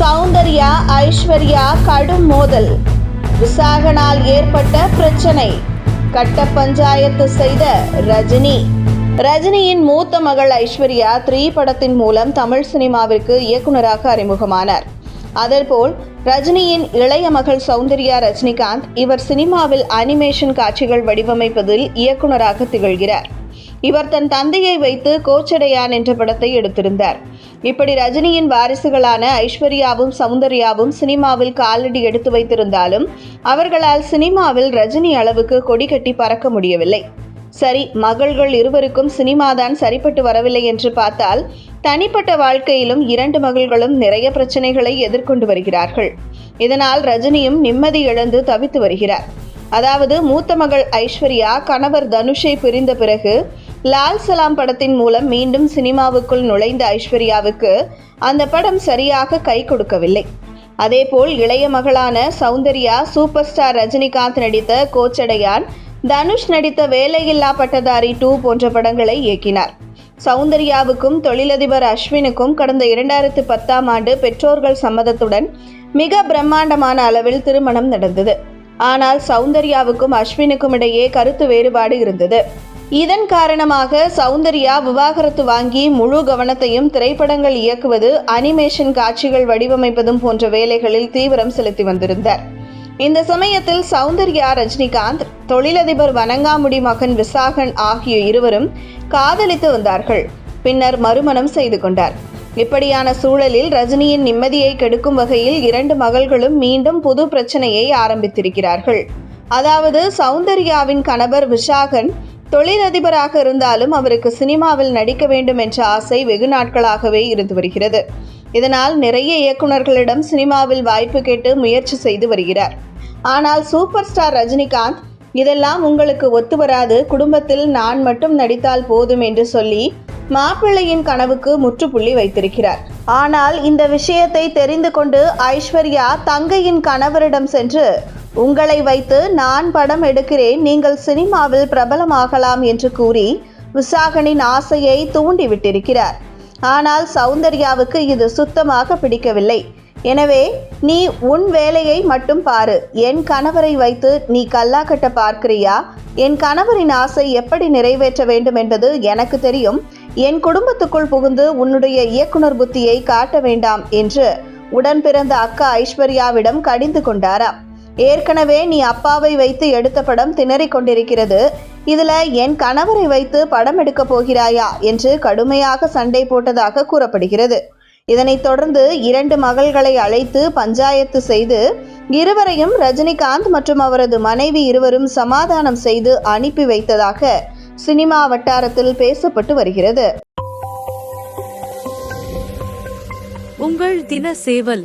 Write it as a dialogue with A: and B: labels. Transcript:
A: சௌந்தர்யா ஐஸ்வர்யா கடும் மோதல். விசாகனால் ஏற்பட்ட பிரச்சனை. கட்ட பஞ்சாயத்து செய்த ரஜினி. ரஜினியின் மூத்த மகள் ஐஸ்வர்யா த்ரீ படத்தின் மூலம் தமிழ் சினிமாவிற்கு இயக்குனராக அறிமுகமானார். அதேபோல் ரஜினியின் இளைய மகள் சௌந்தர்யா ரஜினிகாந்த் இவர் சினிமாவில் அனிமேஷன் காட்சிகள் வடிவமைப்பதில் இயக்குனராக திகழ்கிறார். இவர் தன் தந்தையை வைத்து கோச்சடையான் என்ற படத்தை எடுத்திருந்தார். இப்படி ரஜினியின் வாரிசுகளான ஐஸ்வர்யாவும் சௌந்தர்யாவும் சினிமாவில் காலடி எடுத்து வைத்திருந்தாலும் அவர்களால் சினிமாவில் ரஜினி அளவுக்கு கொடி கட்டி பறக்க முடியவில்லை. சரி மகள்கள் இருவருக்கும் சினிமாதான் சரிப்பட்டு வரவில்லை என்று பார்த்தால் தனிப்பட்ட வாழ்க்கையிலும் இரண்டு மகள்களும் நிறைய பிரச்சனைகளை எதிர்கொண்டு வருகிறார்கள். இதனால் ரஜினியும் நிம்மதி இழந்து தவித்து வருகிறார். அதாவது மூத்த மகள் ஐஸ்வர்யா கணவர் தனுஷை பிரிந்த பிறகு லால் சலாம் படத்தின் மூலம் மீண்டும் சினிமாவுக்குள் நுழைந்த ஐஸ்வர்யாவுக்கு அந்த படம் சரியாக கை கொடுக்கவில்லை. அதேபோல் இளைய மகளான சௌந்தர்யா சூப்பர் ஸ்டார் ரஜினிகாந்த் நடித்த கோச்சடையான் தனுஷ் நடித்த வேலையில்லா பட்டதாரி டூ போன்ற படங்களை இயக்கினார். சௌந்தர்யாவுக்கும் தொழிலதிபர் அஸ்வினுக்கும் கடந்த இரண்டாயிரத்து பத்தாம் ஆண்டு பெற்றோர்கள் சம்மதத்துடன் மிக பிரம்மாண்டமான அளவில் திருமணம் நடந்தது. ஆனால் சௌந்தர்யாவுக்கும் அஸ்வினுக்கும் இடையே கருத்து வேறுபாடு இருந்தது. இதன் காரணமாக சௌந்தர்யா விவாகரத்து வாங்கி முழு கவனத்தையும் திரைப்படங்கள் இயக்குவது அனிமேஷன் காட்சிகள் வடிவமைப்பதும் போன்ற வேலைகளில் தீவிரம் செலுத்தி வந்திருந்தார். இந்த சமயத்தில் சௌந்தர்யா ரஜினிகாந்த் தொழிலதிபர் வணங்காமுடி மகன் விசாகன் ஆகிய இருவரும் காதலித்து வந்தார்கள். பின்னர் மறுமணம் செய்து கொண்டார். இப்படியான சூழலில் ரஜினியின் நிம்மதியை கெடுக்கும் வகையில் இரண்டு மகள்களும் மீண்டும் புது பிரச்சனையை ஆரம்பித்திருக்கிறார்கள். அதாவது சௌந்தர்யாவின் கணவர் விஷாகன் தொழிலதிபராக இருந்தாலும் அவருக்கு சினிமாவில் நடிக்க வேண்டும் என்ற ஆசை வெகு நாட்களாகவே இருந்து வருகிறது. இதனால் நிறைய இயக்குனர்களிடம் சினிமாவில் வாய்ப்பு கேட்டு முயற்சி செய்து வருகிறார். ஆனால் சூப்பர் ஸ்டார் ரஜினிகாந்த் இதெல்லாம் உங்களுக்கு ஒத்து வராது. குடும்பத்தில் நான் மட்டும் நடித்தால் போதும் என்று சொல்லி மாப்பிள்ளையின் கனவுக்கு முற்றுப்புள்ளி வைத்திருக்கிறார். ஆனால் இந்த விஷயத்தை தெரிந்து கொண்டு ஐஸ்வர்யா தங்கையின் கணவரிடம் சென்று உங்களை வைத்து நான் படம் எடுக்கிறேன். நீங்கள் சினிமாவில் பிரபலமாகலாம் என்று கூறி விசாகனின் ஆசையை தூண்டிவிட்டிருக்கிறார். ஆனால் சௌந்தர்யாவுக்கு இது சுத்தமாக பிடிக்கவில்லை. எனவே நீ உன் வேலையை மட்டும் பாரு. என் கணவரை வைத்து நீ கல்லாக்கட்ட பார்க்கிறியா? என் கணவரின் ஆசை எப்படி நிறைவேற்ற வேண்டும் என்பது எனக்கு தெரியும். என் குடும்பத்துக்குள் புகுந்து உன்னுடைய இயக்குனர் புத்தியை காட்ட வேண்டாம் என்று உடன் பிறந்த அக்கா ஐஸ்வர்யாவிடம் கடிந்து கொண்டாராம். ஏற்கனவே நீ அப்பாவை வைத்து எடுத்த படம் திணறிக் கொண்டிருக்கிறது. இதுல என் கணவரை வைத்து படம் எடுக்க போகிறாயா என்று கடுமையாக சண்டை போட்டதாக கூறப்படுகிறது. இதனைத் தொடர்ந்து இரண்டு மகள்களை அழைத்து பஞ்சாயத்து செய்து இருவரையும் ரஜினிகாந்த் மற்றும் அவரது மனைவி இருவரும் சமாதானம் செய்து அனுப்பி வைத்ததாக சினிமா வட்டாரத்தில் பேசப்பட்டு வருகிறது.
B: உங்கள் தின சேவல்.